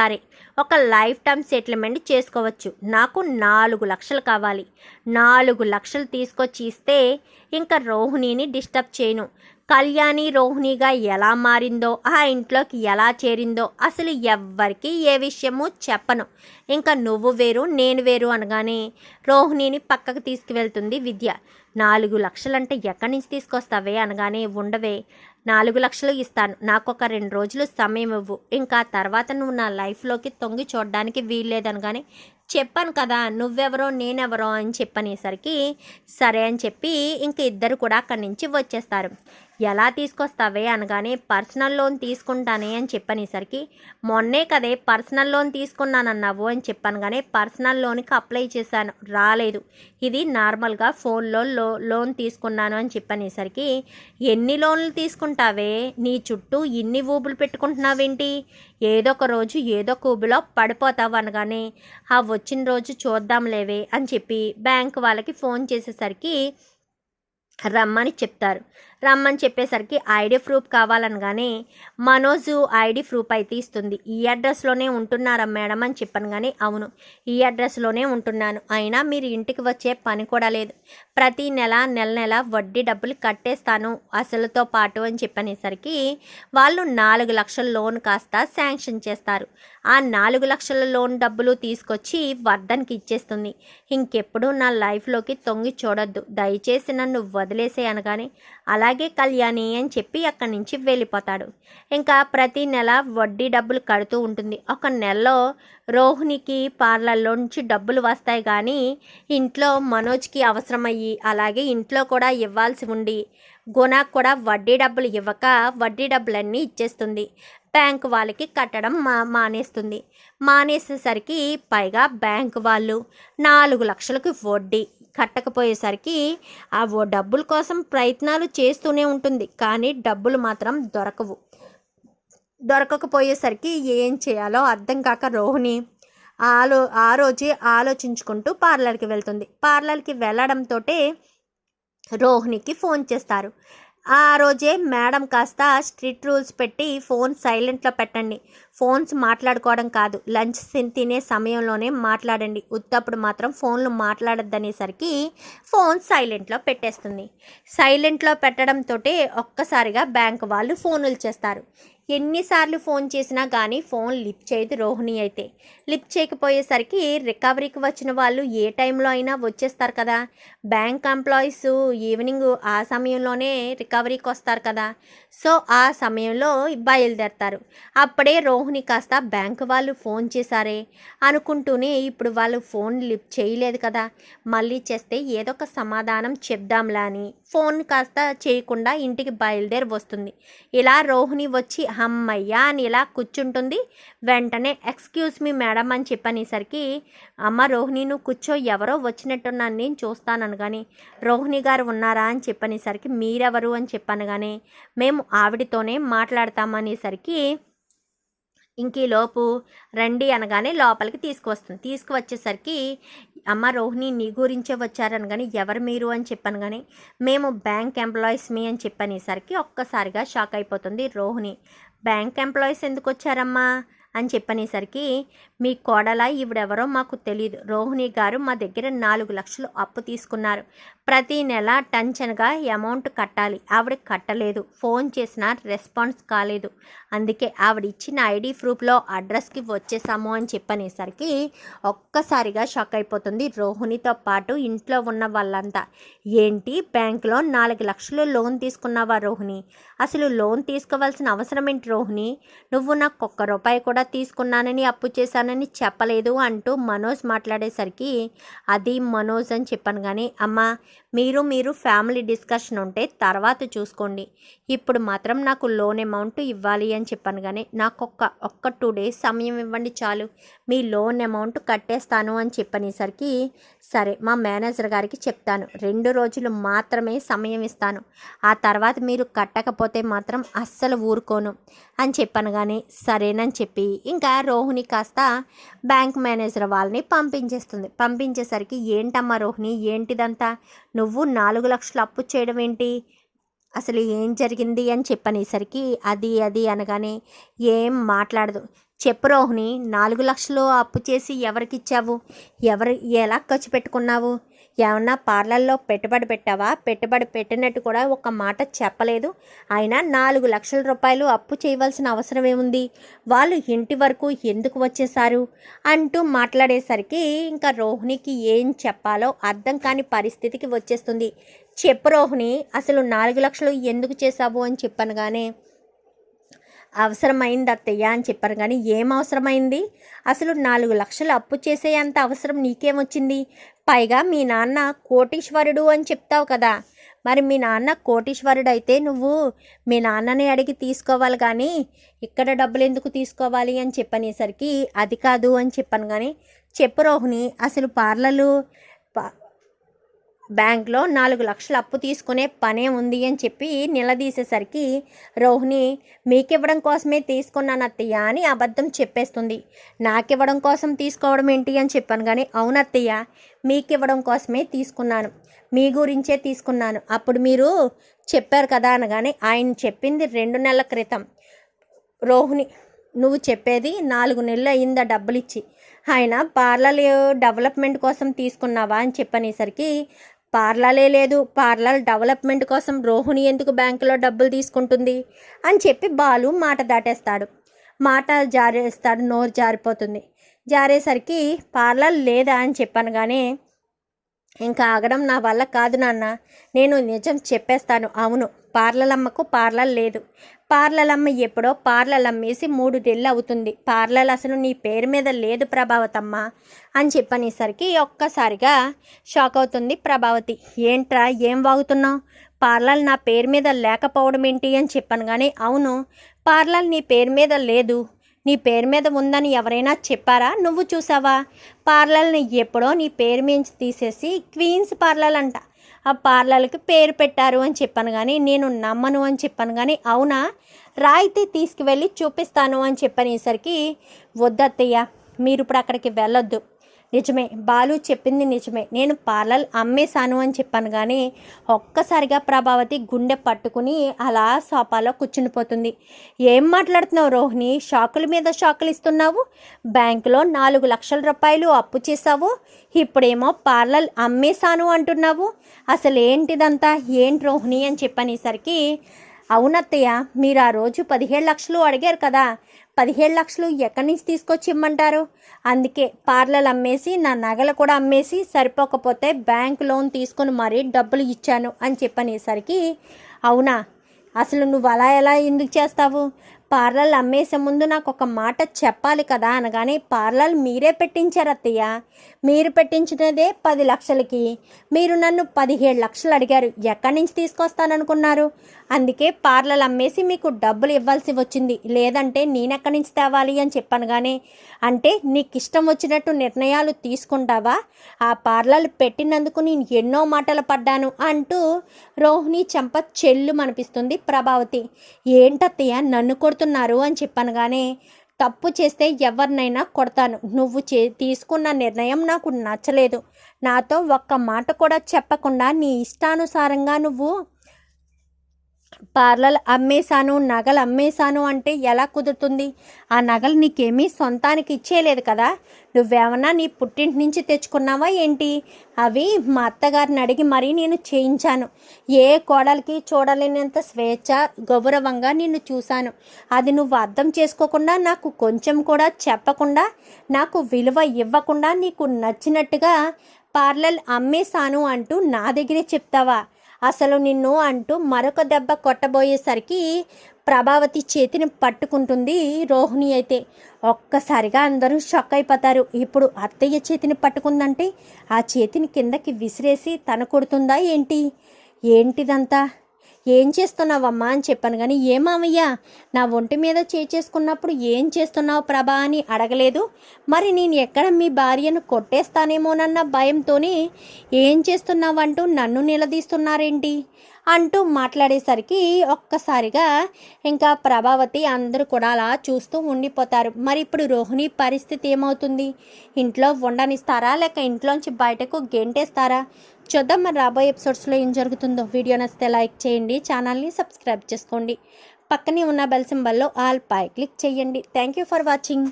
సరే ఒక life time settlement చేసుకోవచ్చు. నాకు నాలుగు లక్షలు కావాలి. నాలుగు లక్షలు తీసుకొచ్చి ఇస్తే ఇంకా రోహిణిని డిస్టర్బ్ చేయను. కళ్యాణి రోహిణిగా ఎలా మారిందో ఆ ఇంట్లోకి ఎలా చేరిందో అసలు ఎవ్వరికి ఏ విషయము చెప్పను. ఇంకా నువ్వు వేరు నేను వేరు అనగానే రోహిణిని పక్కకు తీసుకువెళ్తుంది విద్య. నాలుగు లక్షలంటే ఎక్కడి నుంచి తీసుకొస్తావే అనగానే ఉండవే. నాలుగు లక్షలు ఇస్తాను. నాకు ఒక రెండు రోజులు సమయం ఇవ్వు. ఇంకా తర్వాత నువ్వు నా లైఫ్లోకి తొంగి చూడడానికి వీల్లేదనగానే చెప్పాను కదా నువ్వెవరో నేనెవరో అని చెప్పనేసరికి సరే అని చెప్పి ఇంక ఇద్దరు కూడా అక్కడి నుంచి వచ్చేస్తారు. ఎలా తీసుకొస్తావే అనగానే పర్సనల్ లోన్ తీసుకుంటానే అని చెప్పనేసరికి మొన్నే కదే పర్సనల్ లోన్ తీసుకున్నానన్నావు అని చెప్పాను కానీ పర్సనల్ లోన్కి అప్లై చేశాను రాలేదు. ఇది నార్మల్గా ఫోన్లో లో లోన్ తీసుకున్నాను అని చెప్పనేసరికి ఎన్ని లోన్లు తీసుకుంటావే? నీ చుట్టూ ఇన్ని ఊబులు పెట్టుకుంటున్నావేంటి? ఏదో ఒక రోజు ఏదో ఒక ఊబిలో పడిపోతావు అనగానే ఆ వచ్చిన రోజు చూద్దాంలేవే అని చెప్పి బ్యాంక్ వాళ్ళకి ఫోన్ చేసేసరికి రమ్మని చెప్తారు. రమ్మని చెప్పేసరికి ఐడి ప్రూఫ్ కావాలనగానే మనోజు ఐడి ప్రూఫ్ అయితే ఇస్తుంది. ఈ అడ్రస్లోనే ఉంటున్నారా మేడం అని చెప్పాను కానీ అవును ఈ అడ్రస్లోనే ఉంటున్నాను. అయినా మీరు ఇంటికి వచ్చే పని కూడా లేదు. ప్రతి నెల నెల నెల వడ్డీ డబ్బులు కట్టేస్తాను అసలుతో పాటు అని చెప్పనేసరికి వాళ్ళు నాలుగు లక్షల లోన్ కాస్త శాంక్షన్ చేస్తారు. ఆ నాలుగు లక్షల లోన్ డబ్బులు తీసుకొచ్చి వర్ధన్కి ఇచ్చేస్తుంది. ఇంకెప్పుడు నా లైఫ్లోకి తొంగి చూడొద్దు. దయచేసి నన్ను వదిలేసే అనగానే అలాగే కళ్యాణి అని చెప్పి అక్కడి నుంచి వెళ్ళిపోతాడు. ఇంకా ప్రతి నెల వడ్డీ డబ్బులు కడుతూ ఉంటుంది. ఒక నెలలో రోహిణికి పార్లర్లో నుంచి డబ్బులు వస్తాయి కానీ ఇంట్లో మనోజ్కి అవసరమయ్యి అలాగే ఇంట్లో కూడా ఇవ్వాల్సి ఉండి గుణకు కూడా వడ్డీ డబ్బులు ఇవ్వక వడ్డీ డబ్బులన్నీ ఇచ్చేస్తుంది. బ్యాంక్ వాళ్ళకి కట్టడం మా మానేస్తుంది. మానేసేసరికి పైగా బ్యాంక్ వాళ్ళు నాలుగు లక్షలకు వడ్డీ. కట్టకపోయేసరికి ఆ ఓ డబ్బుల కోసం ప్రయత్నాలు చేస్తూనే ఉంటుంది. కానీ డబ్బులు మాత్రం దొరకవు. దొరకకపోయేసరికి ఏం చేయాలో అర్థం కాక రోహిణి ఆలో ఆ రోజే ఆలోచించుకుంటూ పార్లర్కి వెళ్తుంది. పార్లర్కి వెళ్ళడంతో రోహిణికి ఫోన్ చేస్తారు. ఆ రోజే మేడం కాస్త స్ట్రిక్ట్ రూల్స్ పెట్టి ఫోన్ సైలెంట్లో పెట్టండి. ఫోన్స్ మాట్లాడుకోవడం కాదు. లంచ్ తినే సమయంలోనే మాట్లాడండి. ఉత్తప్పుడు మాత్రం ఫోన్లు మాట్లాడద్దనేసరికి ఫోన్ సైలెంట్లో పెట్టేస్తుంది. సైలెంట్లో పెట్టడంతో ఒక్కసారిగా బ్యాంక్ వాళ్ళు ఫోనులు చేస్తారు. ఎన్నిసార్లు ఫోన్ చేసినా కానీ ఫోన్ లిఫ్ట్ చేయదు రోహిణి అయితే. లిఫ్ట్ చేయకపోయేసరికి రికవరీకి వచ్చిన వాళ్ళు ఏ టైంలో అయినా వచ్చేస్తారు కదా. బ్యాంక్ ఎంప్లాయీస్ ఈవినింగ్ ఆ సమయంలోనే రికవరీకి వస్తారు కదా. సో ఆ సమయంలో బయలుదేరతారు. అప్పుడే రోహిణి కాస్త బ్యాంక్ వాళ్ళు ఫోన్ చేశారే అనుకుంటూనే ఇప్పుడు వాళ్ళు ఫోన్ లిఫ్ట్ చేయలేదు కదా. మళ్ళీ చేస్తే ఏదో ఒక సమాధానం చెప్దాంలా అని. ఫోన్ కాస్త చేయకుండా ఇంటికి బయలుదేరి వస్తుంది. ఇలా రోహిణి వచ్చి అమ్మయ్యా అని ఇలా కూర్చుంటుంది. వెంటనే ఎక్స్క్యూజ్ మీ మేడం అని చెప్పనేసరికి అమ్మ రోహిణి నువ్వు కూర్చో ఎవరో వచ్చినట్టున్నాను నేను చూస్తాను కానీ రోహిణి గారు ఉన్నారా అని చెప్పనేసరికి మీరెవరు అని చెప్పాను కానీ మేము ఆవిడతోనే మాట్లాడతామనేసరికి ఇంకీలోపు రండి అనగానే లోపలికి తీసుకువస్తుంది. తీసుకువచ్చేసరికి అమ్మ రోహిణి నీ గురించే వచ్చారనగానే ఎవరు మీరు? అని చెప్పాను కానీ మేము బ్యాంక్ ఎంప్లాయీస్ మీ అని చెప్పనేసరికి ఒక్కసారిగా షాక్ అయిపోతుంది రోహిణి. బ్యాంక్ ఎంప్లాయీస్ ఎందుకు వచ్చారమ్మా? అని చెప్పనేసరికి మీ కోడల ఈవిడెవరో మాకు తెలియదు రోహిణి గారు మా దగ్గర నాలుగు లక్షలు అప్పు తీసుకున్నారు. ప్రతి నెల టెన్షన్గా అమౌంట్ కట్టాలి. ఆవిడ కట్టలేదు. ఫోన్ చేసినా రెస్పాన్స్ కాలేదు. అందుకే ఆవిడ ఇచ్చిన ఐడి ప్రూఫ్లో అడ్రస్కి వచ్చేసాము అని చెప్పనేసరికి ఒక్కసారిగా షాక్ అయిపోతుంది రోహిణితో పాటు ఇంట్లో ఉన్న వాళ్ళంతా. ఏంటి? బ్యాంకులో నాలుగు లక్షలు లోన్ తీసుకున్నావా రోహిణి? అసలు లోన్ తీసుకోవాల్సిన అవసరం ఏంటి రోహిణి? నువ్వు నాకు ఒక్క రూపాయి కూడా తీసుకున్నానని అప్పు చేశానని చెప్పలేదు అంటూ మనోజ్ మాట్లాడేసరికి అది మనోజ్ అని చెప్పాను కానీ అమ్మ మీరు మీరు ఫ్యామిలీ డిస్కషన్ ఉంటే తర్వాత చూసుకోండి. ఇప్పుడు మాత్రం నాకు లోన్ అమౌంట్ ఇవ్వాలి అని చెప్పాను కానీ నాకు ఒక్క ఒక్క టూ డేస్ సమయం ఇవ్వండి చాలు. మీ లోన్ అమౌంట్ కట్టేస్తాను అని చెప్పనేసరికి సరే మా మేనేజర్ గారికి చెప్తాను. రెండు రోజులు మాత్రమే సమయం ఇస్తాను. ఆ తర్వాత మీరు కట్టకపోతే మాత్రం అస్సలు ఊరుకోను అని చెప్పాను కానీ సరేనని చెప్పి ఇంకా రోహిణి కాస్త బ్యాంక్ మేనేజర్ వాళ్ళని పంపించేస్తుంది. పంపించేసరికి ఏంటమ్మా రోహిణి? ఏంటిదంతా? నువ్వు నాలుగు లక్షలు అప్పు చేయడం ఏంటి? అసలు ఏం జరిగింది అని చెప్పనేసరికి అది అది అనగానే ఏం మాట్లాడదు. చెప్పు రోహిణి నాలుగు లక్షలు అప్పు చేసి ఎవరికి ఇచ్చావు? ఎవరు ఎలా ఖర్చు పెట్టుకున్నావు? ఏమన్నా పార్లర్లో పెట్టుబడి పెట్టావా? పెట్టుబడి పెట్టినట్టు కూడా ఒక మాట చెప్పలేదు. అయినా నాలుగు లక్షల రూపాయలు అప్పు చేయవలసిన అవసరం ఏముంది? వాళ్ళు ఇంటి వరకు ఎందుకు వచ్చేసారు అంటూ మాట్లాడేసరికి ఇంకా రోహిణికి ఏం చెప్పాలో అర్థం కాని పరిస్థితికి వచ్చేస్తుంది. చెప్పు రోహిణి అసలు నాలుగు లక్షలు ఎందుకు చేశావు అని చెప్పనగానే అవసరమైంది అత్తయ్య అని చెప్పారు కానీ ఏం అవసరమైంది? అసలు నాలుగు లక్షలు అప్పు చేసే అంత అవసరం నీకేమొచ్చింది పైగా మీ నాన్న కోటీశ్వరుడు అని చెప్తావు కదా. మరి మీ నాన్న కోటీశ్వరుడు అయితే నువ్వు మీ నాన్నని అడిగి తీసుకోవాలి కానీ ఇక్కడ డబ్బులు ఎందుకు తీసుకోవాలి అని చెప్పనేసరికి అది కాదు అని చెప్పాను కానీ చెప్పు రోహిణి అసలు పార్లర్లు బ్యాంక్లో నాలుగు లక్షలు అప్పు తీసుకునే పనే ఉంది అని చెప్పి నిలదీసేసరికి రోహిణి మీకివ్వడం కోసమే తీసుకున్నాను అత్తయ్య అని అబద్ధం చెప్పేస్తుంది. నాకివ్వడం కోసం తీసుకోవడం ఏంటి అని చెప్పాను కానీ అవును అత్తయ్య మీకివ్వడం కోసమే తీసుకున్నాను. మీ గురించే తీసుకున్నాను. అప్పుడు మీరు చెప్పారు కదా అనగానే ఆయన చెప్పింది రెండు నెలల క్రితం. రోహిణి నువ్వు చెప్పేది నాలుగు నెలలు అయిందా డబ్బులు ఇచ్చి ఆయన పార్లర్ డెవలప్మెంట్ కోసం తీసుకున్నావా అని చెప్పనేసరికి పార్లరే లేదు పార్లర్ డెవలప్మెంట్ కోసం రోహిణి ఎందుకు బ్యాంకులో డబ్బులు తీసుకుంటుంది? అని చెప్పి బాలు మాట దాటేస్తాడు. మాట జారేస్తాడు నోరు జారిపోతుంది. జారేసరికి పార్లర్ లేదా అని చెప్పాను కానీ ఇంకా ఆగడం నా వల్ల కాదు నాన్న. నేను నిజం చెప్పేస్తాను. అవును పార్లలమ్మకు పార్లర్ లేదు. పార్లలమ్మ ఎప్పుడో పార్లర్ అమ్మేసి మూడు నెలలు అవుతుంది. పార్లర్ అసలు నీ పేరు మీద లేదు ప్రభావతమ్మ అని చెప్పనేసరికి ఒక్కసారిగా షాక్ అవుతుంది ప్రభావతి. ఏంట్రా ఏం వాగుతున్నావు? పార్లర్ నా పేరు మీద లేకపోవడం ఏంటి అని చెప్పాను కానీ అవును పార్లర్ నీ పేరు మీద లేదు. నీ పేరు మీద ఉందని ఎవరైనా చెప్పారా? నువ్వు చూసావా? పార్లర్ని ఎప్పుడో నీ పేరు మించి తీసేసి క్వీన్స్ పార్లర్ అంట. ఆ పార్లర్కి పేరు పెట్టారు అని చెప్పాను కానీ నేను నమ్మను అని చెప్పాను కానీ అవునా? రాయితే తీసుకువెళ్ళి చూపిస్తాను అని చెప్పనేసరికి వద్దత్తయ్య మీరు ఇప్పుడు అక్కడికి వెళ్ళొద్దు. నిజమే బాలు చెప్పింది నిజమే. నేను పార్లర్ అమ్మేశాను అని చెప్పాను కానీ ఒక్కసారిగా ప్రభావతి గుండె పట్టుకుని అలా సోపాలో కూర్చునిపోతుంది ఏం మాట్లాడుతున్నావు రోహిణి? షాకుల మీద షాకులు ఇస్తున్నావు? బ్యాంకులో నాలుగు లక్షల రూపాయలు అప్పు చేసావు ఇప్పుడేమో పార్లర్ అమ్మేశాను అంటున్నావు? అసలు ఏంటిదంతా ఏంటి రోహిణి అని చెప్పనేసరికి అవునత్తయ్య మీరు ఆ రోజు పదిహేడు లక్షలు అడిగారు కదా పదిహేడు లక్షలు ఎక్కడి నుంచి తీసుకొచ్చి ఇమ్మంటారు? అందుకే పార్లర్ అమ్మేసి నా నగలు కూడా అమ్మేసి సరిపోకపోతే బ్యాంక్ లోన్ తీసుకుని మరీ డబ్బులు ఇచ్చాను అని చెప్పనేసరికి అవునా? అసలు నువ్వు అలా ఎలా ఎందుకు చేస్తావు? పార్లల్ అమ్మేసే ముందు నాకు ఒక మాట చెప్పాలి కదా అనగానే పార్లల్ మీరే పెట్టించారు అత్తయ్య. మీరు పెట్టించినదే పది లక్షలకి. మీరు నన్ను పదిహేడు లక్షలు అడిగారు. ఎక్కడి నుంచి తీసుకొస్తాననుకున్నారు? అందుకే పార్లల్ అమ్మేసి మీకు డబ్బులు ఇవ్వాల్సి వచ్చింది. లేదంటే నేనెక్కడి నుంచి తేవాలి అని చెప్పాను కానీ అంటే నీకు ఇష్టం వచ్చినట్టు నిర్ణయాలు తీసుకుంటావా? ఆ పార్లల్ పెట్టినందుకు నేను ఎన్నో మాటలు పడ్డాను అంటూ రోహిణి చెంప చెల్లు అనిపిస్తుంది ప్రభావతి. ఏంటత్తయ్య? నన్ను కొడుతున్నారు అని చెప్పాను. కానీ తప్పు చేస్తే ఎవరినైనా కొడతాను. నువ్వు చే తీసుకున్న నిర్ణయం నాకు నచ్చలేదు. నాతో ఒక్క మాట కూడా చెప్పకుండా నీ ఇష్టానుసారంగా నువ్వు పార్లర్ అమ్మేశాను నగలు అమ్మేశాను అంటే ఎలా కుదురుతుంది? ఆ నగలు నీకేమీ సొంతానికి ఇచ్చేయలేదు కదా? నువ్వేమన్నా నీ పుట్టింటి నుంచి తెచ్చుకున్నావా ఏంటి? అవి మా అత్తగారిని అడిగి మరీ నేను చేయించాను. ఏ కోడలికి చూడలేనంత స్వేచ్ఛ గౌరవంగా నిన్ను చూశాను. అది నువ్వు అర్థం చేసుకోకుండా నాకు కొంచెం కూడా చెప్పకుండా నాకు విలువ ఇవ్వకుండా నీకు నచ్చినట్టుగా పార్లర్ అమ్మేశాను అంటూ నా దగ్గరే చెప్తావా? అసలు నిన్ను అంటూ మరొక దెబ్బ కొట్టబోయేసరికి ప్రభావతి చేతిని పట్టుకుంటుంది రోహిణి అయితే. ఒక్కసారిగా అందరూ షాక్ అయిపోతారు. ఇప్పుడు అత్తయ్య చేతిని పట్టుకుందంటే ఆ చేతిని కిందకి విసిరేసి తన కొడుతుందా ఏంటి? ఏంటిదంతా? ఏం చేస్తున్నావమ్మా అని చెప్పాను. కానీ ఏమామయ్యా నా ఒంటి మీద చేసుకున్నప్పుడు ఏం చేస్తున్నావు ప్రభా అని అడగలేదు. మరి నేను ఎక్కడ మీ భార్యను కొట్టేస్తానేమోనన్న భయంతోనే ఏం చేస్తున్నావంటూ నన్ను నిలదీస్తున్నారేంటి? అంటూ మాట్లాడేసరికి ఒక్కసారిగా ఇంకా ప్రభావతి అందరూ కూడా అలా చూస్తూ ఉండిపోతారు. మరి ఇప్పుడు రోహిణి పరిస్థితి ఏమవుతుంది? ఇంట్లో ఉండనిస్తారా? లేక ఇంట్లోంచి బయటకు గెంటేస్తారా? చూద్దాం మరి రాబోయే ఎపిసోడ్స్లో ఏం జరుగుతుందో. వీడియో నచ్చితే లైక్ చేయండి ఛానల్ని సబ్స్క్రైబ్ చేసుకోండి. పక్కనే ఉన్న బెల్ సింబల్లో ఆల్ పై క్లిక్ చేయండి. Thank you for watching.